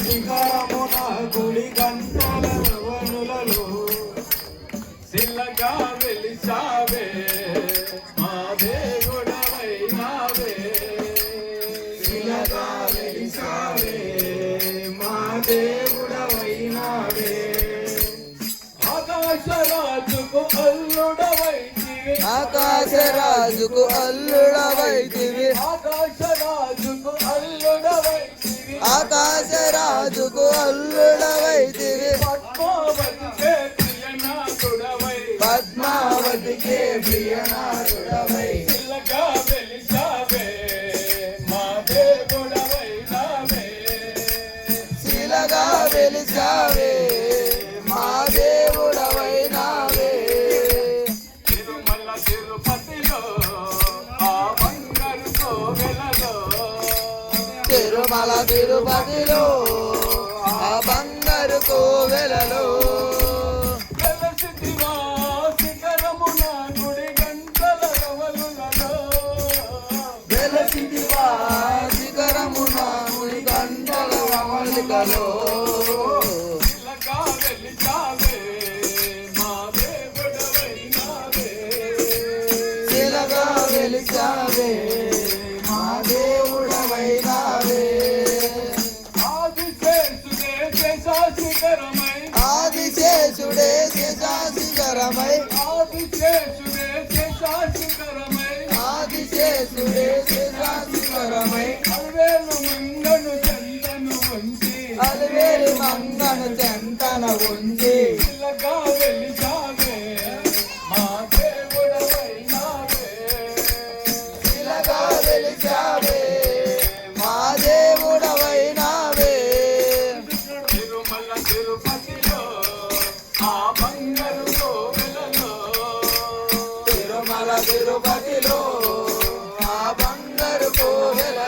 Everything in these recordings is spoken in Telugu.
శిఖరమున గుడి గంటల రవణులలో శిలగా వెలిసావే మా దేవుడవైనావే శిలగా వెలిసావే మా దేవుడవైనావే ఆకాశరాజుకు అల్లుడవైతివి ఆకాశరాజుకు అల్లుడవైతివి ఆకాశరాజుకు అల్లుడవై ఆకాశరాజుకు అల్లుడవైతివి పద్మావతికే ప్రియనాథుడవై. శిలగా వెలిసావే తిరుమల తిరుపతిలో ఆ బంగారు కోవెలలో. వెలసిదివా శిఖరమున ఆదిశేషుడే శశాశిఖరమై ఆదిశేషుడే శేషాశిఖరమై. ఆదిశేషుడే శశాశిఖరమై అరవేలు మంగను చందను అలివేలు మంగను చెంతన ఉండి తిరుపతిలో ఆ బంగారు కోవెలలో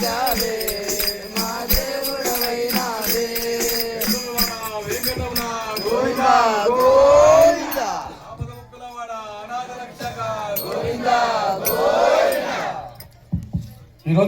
చేశావే మా దేవుడవైనావే గోవిందా గోవిందా. గోవిందా గోవిందా. ఈరోజు